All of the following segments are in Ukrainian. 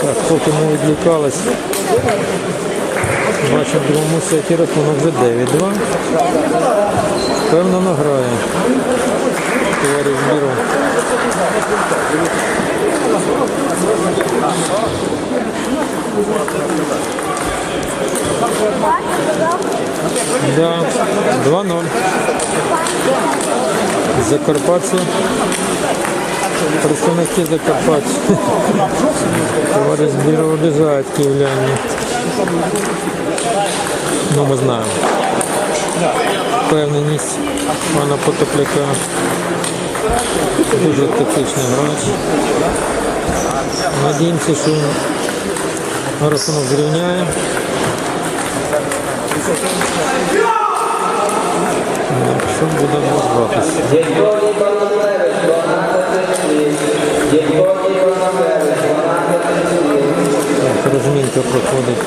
Так, поки ми відлікались. Бачу, в другому сеті рахунок вже 9-2. Певно награє. Товариш Біров. Да, 2-0. Закарпатці. Представники Закарпаття. Товариш Біров обіжають київляні. Ну, ми знаємо. Впевненість пана Потопляка. Дуже тактичний грач. Надіємося, що він рахунок зрівняє. Якщо буде розбратися. Розмінка проходить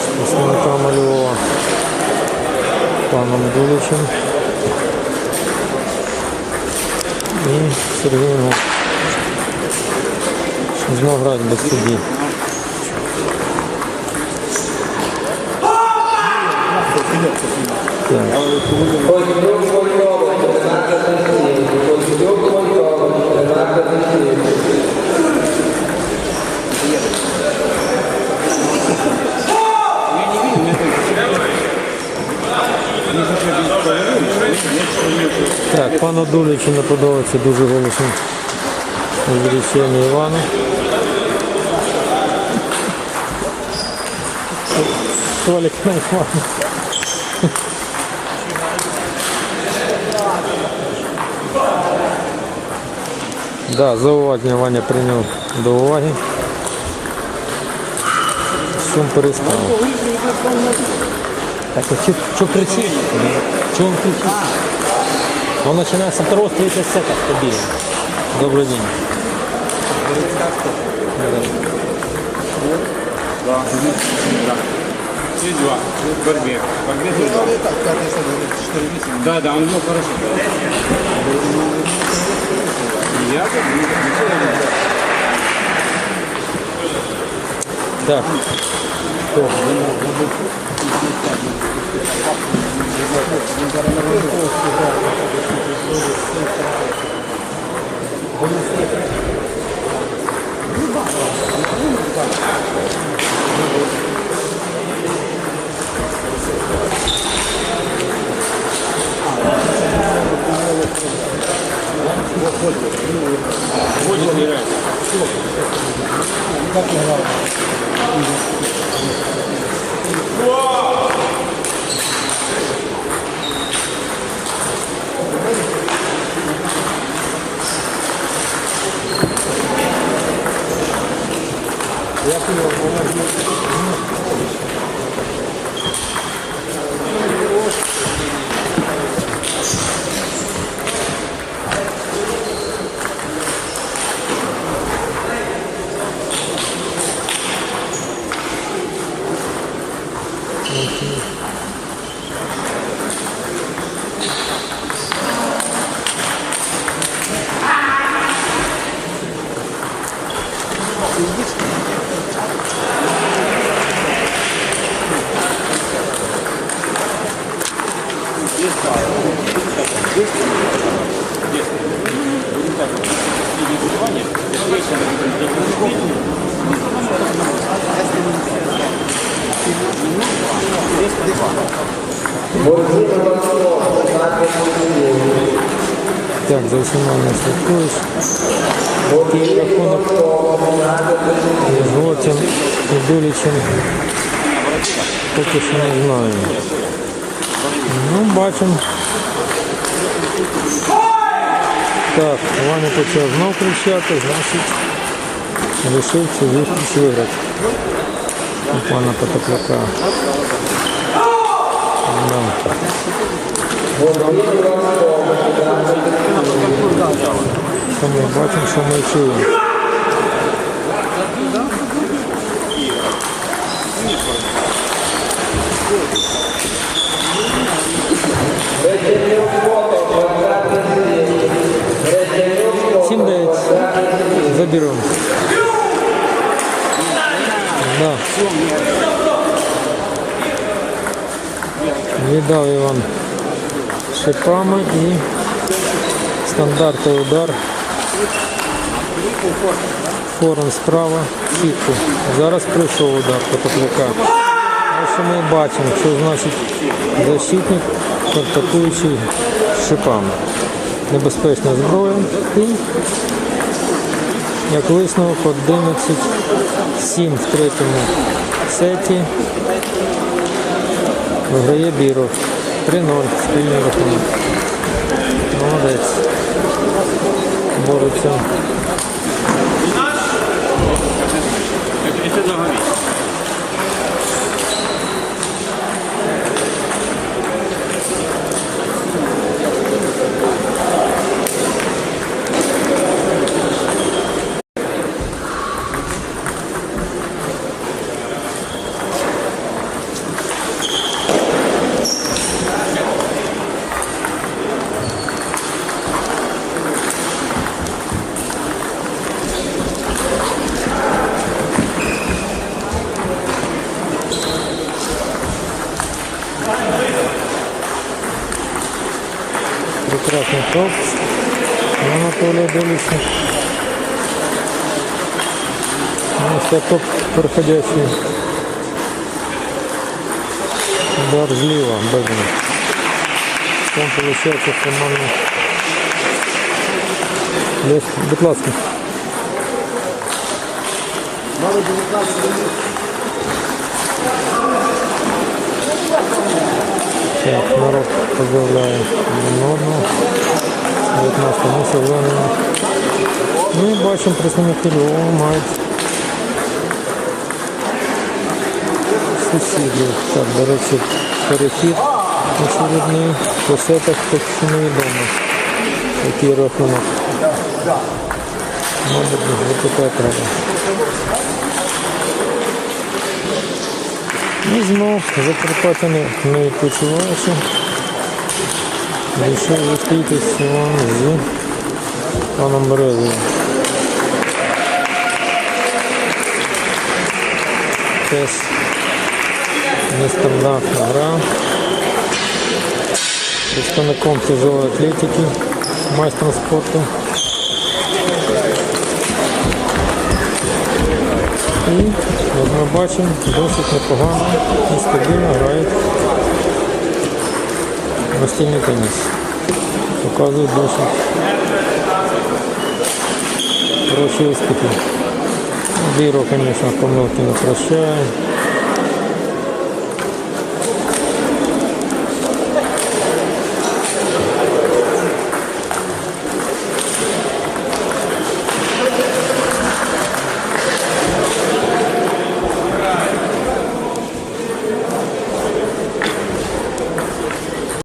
з представниками Львова паном Дуличем і Сергієм Знову грати без судді. Так. Так, пану Дуличу не подобається дуже голосно звеличення Івану. Толік на Івану. Да, зауваження Ваня прийняв до уваги. Шум перестав. Так, а что кричит? Что он Но начинается второго, третьего сета стабильно. Добрый день. Да. И два. В борьбе. В борьбе тоже два. Да, да, он был хорошо. Да. Так. Кто? Борзін Іванов, 15 слів. Так, за всіма не слідкуєш. 12 слів. І Дулічем. Поки що не знаю. Ну, бачимо. Так, Ваня почав знов кричати, значить вирішив цю зустріч виграти. У пана Потопляка. Да. Борзін Іванов, 12 слів. Що ми бачимо, що ми чуємо. Реченюк Заберем. Да. Віддав Іван шипами і стандартний удар. Форен справа, чітко. Зараз прийшов удар потопляка. Ось ми бачимо, що значить защитник, атакуючий шипами. Небезпечна зброя як висновок 11-7 в третьому сеті виграє Біров. 3-0 спільний рахунок. Молодець. Бореться. Это договорить. Прекрасний топ. Анатолія дивиться. Ну, це топ проходящий. Удар зліва, Бегін. Там получается команда. Десь, будь ласка. Так, народ поздравляє одного. 19 місце зайняли. Ну і бачимо представники Львова мають сусідів. Так, до речі, перехід очередний по сетах так що невідомо. Який рахунок. Мабуть, запитати треба. І знов Закарпаття не, не відпочиваючи. Рішив зустрітися вам з паном Березою. Теж нестандартна гра. Представником тяжелої атлетики, майстром спорту. І, як ми бачимо, досить непогано і стабільно грають настільний теніс. Показують досить хороші успіхи. Біро, звісно, помилки не прощає.